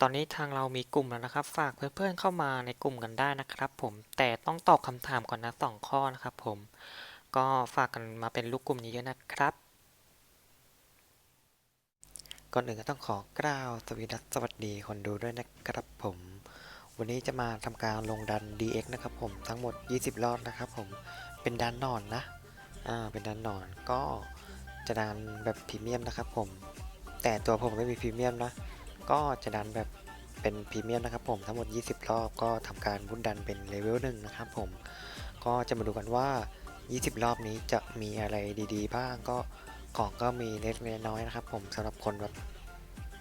ตอนนี้ทางเรามีกลุ่มแล้วนะครับ ฝากเพื่อนๆเข้ามาในกลุ่มกันได้นะครับ ผมแต่ต้องตอบคำถามก่อนนะสองข้อนะครับ ผม ก็ฝากกันมาเป็นลูกกลุ่มเยอะๆนะครับก่อนอื่นก็ต้องขอกล่าวสวีดัสสวัสดีคนดูด้วยนะครับผม วันนี้จะมาทำการลงดัน DX นะครับผมทั้งหมด 20 รอบนะครับ ผมเป็นดันนอนนะอ่าเป็นดันนอนก็จะดันแบบพรีเมียมนะครับ ผม แต่ตัวผมไม่มีพรีเมียมนะ ก็จะดันแบบเป็นพรีเมียมนะครับผมทั้งหมด 20 รอบก็ทำการวุ้นดันเป็นเลเวลหนึ่งนะครับผมก็จะมาดูกันว่า 20 รอบนี้จะมีอะไรดีๆ บ้างก็ของก็มีเล็กน้อยนะครับ ผมสำหรับคนแบบ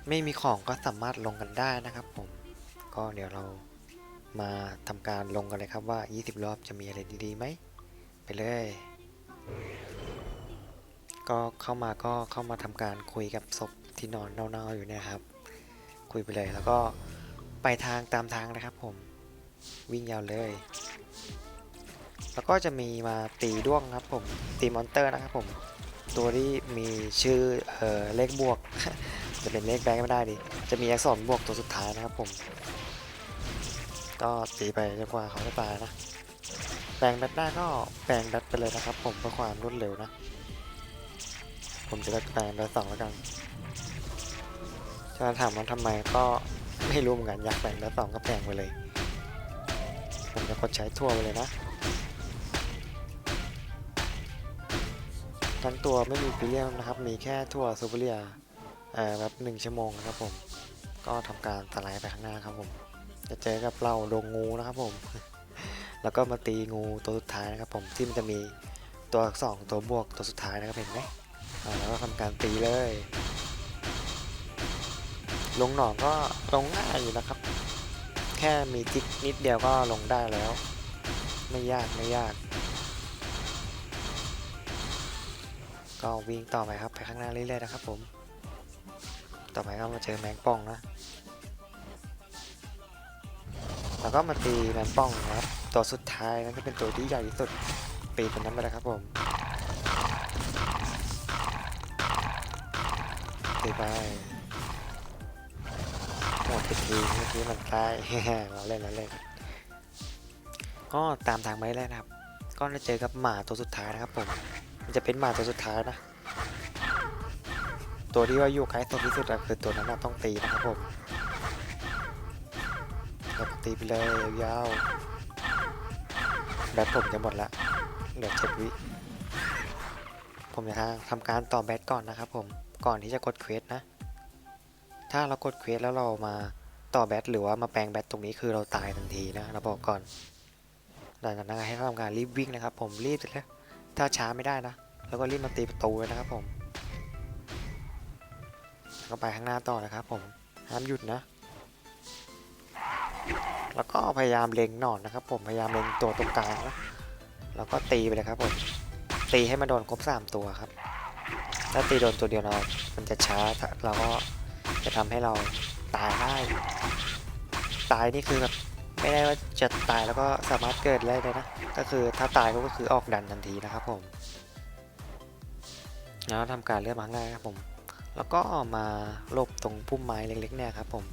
ไม่มีของก็สามารถลงกันได้นะครับผมก็เดี๋ยวเรามาทำการลงกันเลยครับว่า 20 รอบจะมีอะไรดีๆไหมไปเลย ก็เข้ามาก็เข้ามาทำการคุยกับศพที่นอนเน่าๆอยู่เนี่ยครับ คุยไปเลย แล้วก็ไปทางตามทางนะครับผมวิ่งยาวเลย แล้วก็จะมีมาตีด้วงครับผมตีมอนเตอร์นะครับผมตัวที่มีชื่อเออเลขบวก จะเป็นเลขแบงค์ไม่ได้ดิจะมีอักษรบวกตัวสุดท้ายนะครับผม ก็ตีไปจนกว่าเขาจะตายนะแปลงแบตได้ก็แปลงแบตไปเลยนะครับ ผมเพื่อความรวดเร็วนะ ผมจะเลือกแปลงแบตสองแล้วกัน จะถามว่าทำไมก็ไม่รู้เหมือนกันอยากแปลงแบตสองก็แปลงไปเลย ผมจะกดใช้ทั่วไปเลยนะทั้งตัวไม่มีฟิเลียมนะครับ มีแค่ทั่วซูเปอร์เรียแบบหนึ่งชั่วโมงนะครับผมก็ทำการสไลด์ไปข้างหน้าครับผม จะเจอกับเราดงงูนะครับผม แล้วก็มาตีงูตัวสุดท้ายนะครับผมที่มันจะมีตัวสอักษรตัวบวกตัวสุดท้ายนะครับเห็นไหมแล้วก็ทำการตีเลย ลงหนอนก็ลงง่ายอยู่นะครับ แค่มีจิกนิดเดียวก็ลงได้แล้ว ไม่ยากไม่ยาก ก็วิ่งต่อไปครับไปข้างหน้าเรื่อยๆนะครับผม ต่อไปก็มาเจอแมงป่องนะ แล้วก็มาตีแมงป่องนะครับตัวสุดท้ายนั่นก็เป็นตัวที่ใหญ่ที่สุดปีตัวนั้นไปเลยครับผมตีไป ดติดทีเมื่อกี้มันตายเราเล่นเราเล่นก็ตามทางไปเลยนะครับ ก็จะเจอกับหมาตัวสุดท้ายนะครับผมมันจะเป็นหมาตัวสุดท้ายนะ ตัวที่ว่าอยู่ใกล้ตัวที่สุดคือตัวนั้นนะต้องตีนะครับผมตีไปเลยยาวแบตผมจะหมดละเหลือเจ็ดวิ ผมจะทำการต่อแบตก่อนนะครับผมก่อนที่จะกดเควสนะ ถ้าเรากดเควสแล้วเรามาต่อแบตหรือว่ามาแปลงแบตตรงนี้คือเราตายทันทีนะเราบอกก่อนหลังจากนั้นให้ทำการรีบวิ่งนะครับ ผมรีบเลย ถ้าช้าไม่ได้นะ แล้วก็รีบมาตีประตูเลยนะครับผมก็ไปข้างหน้าต่อนะครับ ผมห้ามหยุดนะ แล้วก็พยายามเล็งหนอนนะครับ ผมพยายามเล็งตัวตรงกลางนะแล้วก็ตีไปเลยครับผมตีให้มันโดนครบสามตัวครับถ้าตีโดนตัวเดียวเรา มันจะช้าเราก็ จะทำให้เราตายได้ ตายนี่คือแบบไม่ได้ว่าจะตายแล้วก็สามารถเกิดได้เลยนะ ก็คือถ้าตายก็คือออกดันทันทีนะครับผม แล้วทำการเลื่อนมาข้างหน้าครับผม แล้วก็มาลบตรงพุ่มไม้เล็กๆเนี่ยครับผม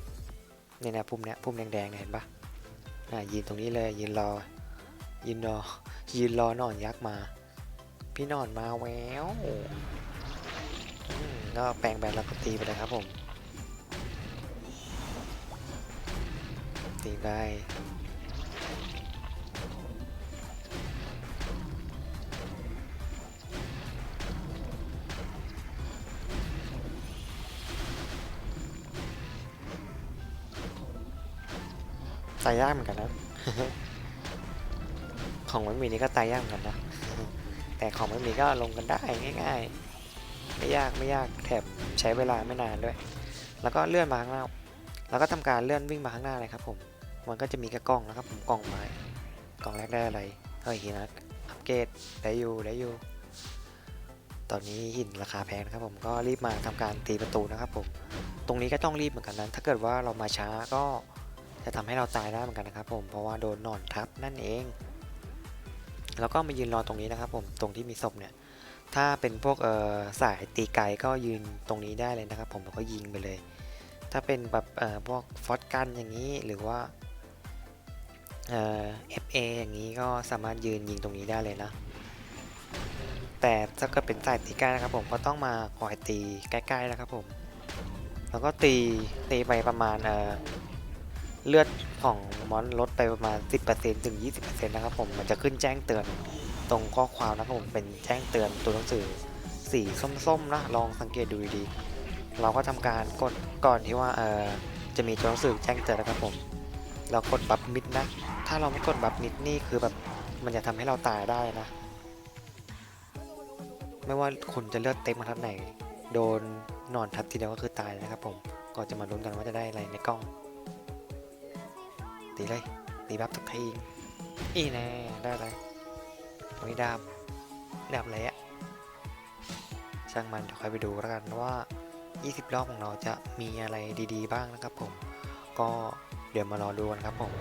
เนี่ยนะพุ่มเนี้ยพุ่มแดงๆเนี่ยเห็นปะอ่ายืนตรงนี้เลยยืนรอ ยืนรอ ยืนรอหนอนยักษ์มา พี่หนอนมาแววก็แปลงแบนแล้วก็ตีไปเลยครับผม ตีไปตายยากเหมือนกันนะ ของไม่มีนี่ก็ตายยากเหมือนกันนะ แต่ของไม่มีก็ลงกันได้ง่าย ๆ ไม่ยากไม่ยากแถบใช้เวลาไม่นานด้วย แล้วก็เลื่อนมาข้างหน้า แล้วก็ทำการเลื่อนวิ่งมาข้างหน้าเลยครับผม มันก็จะมีกระกล่องนะครับผมกล่องไม้กล่องแรกได้อะไรเฮ้ยหินนะอัปเกรดได้อยู่ได้อยู่ ตอนนี้หินราคาแพงนะครับผมก็รีบมาทำการตีประตูนะครับผมตรงนี้ก็ต้องรีบเหมือนกันนะถ้าเกิดว่าเรามาช้าก็จะทำให้เราตายได้เหมือนกันนะครับผมเพราะว่าโดนนอนทับนั่นเอง แล้วก็มายืนรอตรงนี้นะครับผมตรงที่มีศพเนี่ยถ้าเป็นพวกเอ่อสายตีไกก็ยืนตรงนี้ได้เลยนะครับ ผมแล้วก็ยิงไปเลย ถ้าเป็นแบบเอ่อพวกฟอสกันอย่างนี้หรือว่า เอ่อ FA อย่างนี้ก็สามารถยืนยิงตรงนี้ได้เลยนะ แต่ถ้าเกิดเป็นสายตีใกล้นะครับผมก็ต้องมาคอยตีใกล้ๆนะครับผม แล้วก็ตีตีไปประมาณเอ่อเลือดของมอนลดไปประมาณ 10%ถึง 20%นะครับผมมันจะขึ้นแจ้งเตือนตรงข้อความนะครับผมเป็นแจ้งเตือนตัวหนังสือสีส้มๆนะลองสังเกตดูดีๆเราก็ทำการกดก่อนที่ว่าเอ่อจะมีตัวหนังสือแจ้งเตือนนะครับผม เรากดบัฟมิดนะ ถ้าเราไม่กดบัฟมิดนี่คือแบบมันจะทำให้เราตายได้นะ ไม่ว่าคุณจะเลือดเต็มมาทัดไหน โดนนอนทับทีเดียวก็คือตายนะครับผมก็จะมาลุ้นกันว่าจะได้อะไรในกล้อง ตีเลย ตีบัฟสักทีอีแน่ได้อะไรไม่ดาบดาบอะไรอะช่างมันเดี๋ยวค่อยไปดูแล้วกันว่า 20 รอบของเราจะมีอะไรดีๆ บ้างนะครับผม ก็เดี๋ยวมารอดูกันครับผม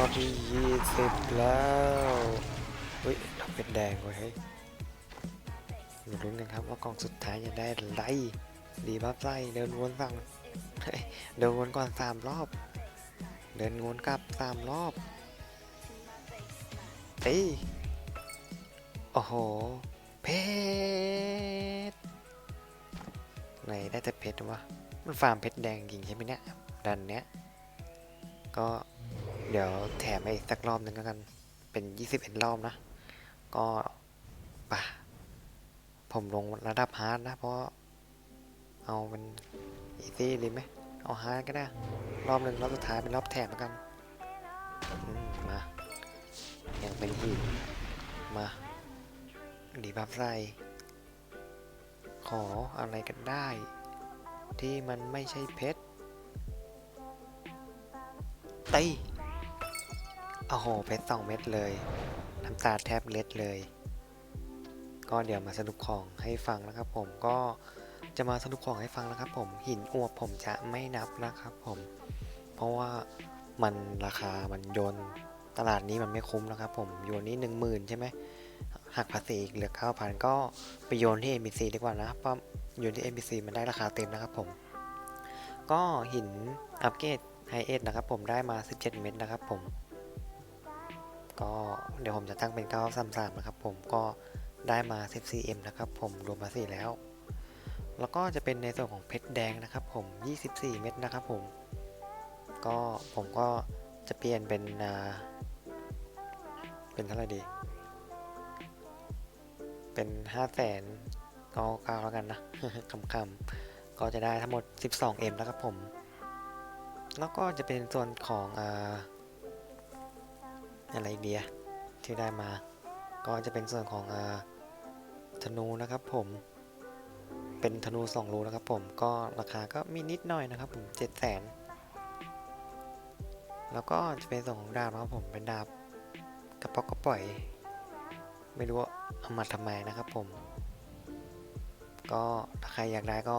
ก็ที่ยี่สิบแล้วอุ้ยทำเป็นแดงไว้ยเฮ้ยมาลุ้นกันครับว่ากองสุดท้ายจะได้ไรดีบัฟไส้เดินวนฝั่งเฮ้ยเดินวนก่อนสามรอบ เดินวนกลับสามรอบเอ้โอ้โห เพชรไหนได้แต่เพชรวะ มันฟาร์มเพชรแดงจริงใช่ไหมเนี่ย ดันเนี้ย ก็ เดี๋ยวแถมไปอีกสักรอบหนึ่งแล้วกัน เป็น21รอบนะ ก็ปะผมลงระดับฮาร์ดนะ เพราะ เอาเป็นอีซี่ดีไหม เอาฮาร์ดก็ได้ รอบหนึ่งรอบสุดท้ายเป็นรอบแถมแล้วกันมมายังเป็นหินมา ดีบัฟใส่ขออะไรกันได้ ที่มันไม่ใช่เพชรตี โอ้โห เพชรสองเม็ดเลย น้ำตาแทบเล็ดเลย ก็เดี๋ยวมาสรุปของให้ฟังนะครับผม ก็จะมาสรุปของให้ฟังนะครับผม หินอวบผมจะไม่นับนะครับผม เพราะว่ามันราคามันโยนตลาดนี้มันไม่คุ้มนะครับผม โยนนี้หนึ่งหมื่นใช่ไหมหักภาษีอีกเหลือเก้าพันก็ไปโยนที่ NPC ดีกว่านะเพราะโยนที่ NPC มันได้ราคาเต็มนะครับผม ก็หินอัปเกรดไฮเอสนะครับผมได้มา 17 เม็ดนะครับผม ก็เดี๋ยวผมจะตั้งเป็น 933 นะครับ ผมก็ได้มา 14M นะครับผมรวมภาษีแล้ว แล้วก็จะเป็นในส่วนของเพชรแดงนะครับผม 24 เม็ดนะครับผม ก็ผมก็จะเปลี่ยนเป็นเป็นเท่าไหร่ดี เป็นห้าแสนก็เก้าแล้วกันนะคำๆก็จะได้ทั้งหมด 12M แล้วครับผม แล้วก็จะเป็นส่วนของอ่า อะไรเดียทที่ได้มา ก็จะเป็นส่วนของอธนูนะครับผมเป็นธนูสองรูนะครับผมก็ราคาก็มีนิดหน่อยนะครับผมเจ็ดแสนแล้วก็จะเป็นส่วนของดาบนะครับผมเป็นดาบกระป๋อกกระป๋อย ไม่รู้ว่าเอามาทำไมนะครับผม ก็ถ้าใครอยากได้ก็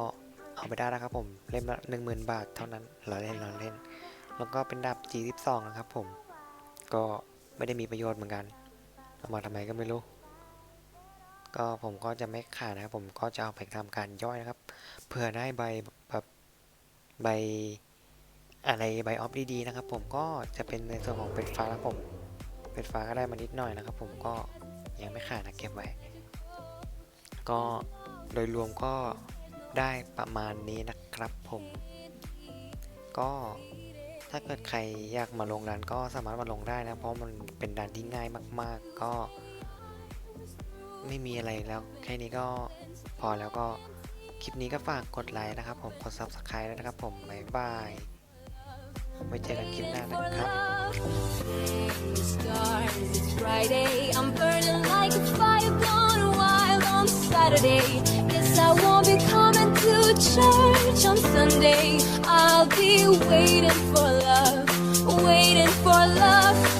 เอาไปได้นะครับผมเล่มละหนึ่งหมื่นบาทเท่านั้นเราเล่นเราเล่น แล้วก็เป็นดาบ G12 นะครับผม ก็ ไม่ได้มีประโยชน์เหมือนกันเอามาทำไมก็ไม่รู้ ก็ผมก็จะไม่ขายนะครับ ผมก็จะเอาไปทำการย่อยนะครับเพื่อได้ใบแบบใบอะไรใบออฟดีๆนะครับ ผมก็จะเป็นในส่วนของเป็ดฟ้านะครับผมเป็ดฟ้าก็ได้มานิดหน่อยนะครับ ผมก็ยังไม่ขายนะเก็บไว้ ก็โดยรวมก็ได้ประมาณนี้นะครับผม ก็ ถ้าเกิดใครอยากมาลงดันก็สามารถมาลงได้นะ เพราะมันเป็นดันที่ง่ายมาก ๆ ก็ ไม่มีอะไรแล้วแค่นี้ก็พอแล้วก็คลิปนี้ก็ฝากกดไลค์นะครับ ผมกด subscribe ด้วยนะครับ ผมบ๊ายบายไว้เจอกันคลิปหน้านะครับ Friday. I'm burning like a fire gone wild on Saturday. Guess I won't be coming to church on Sunday. I'll be waiting for waiting for love.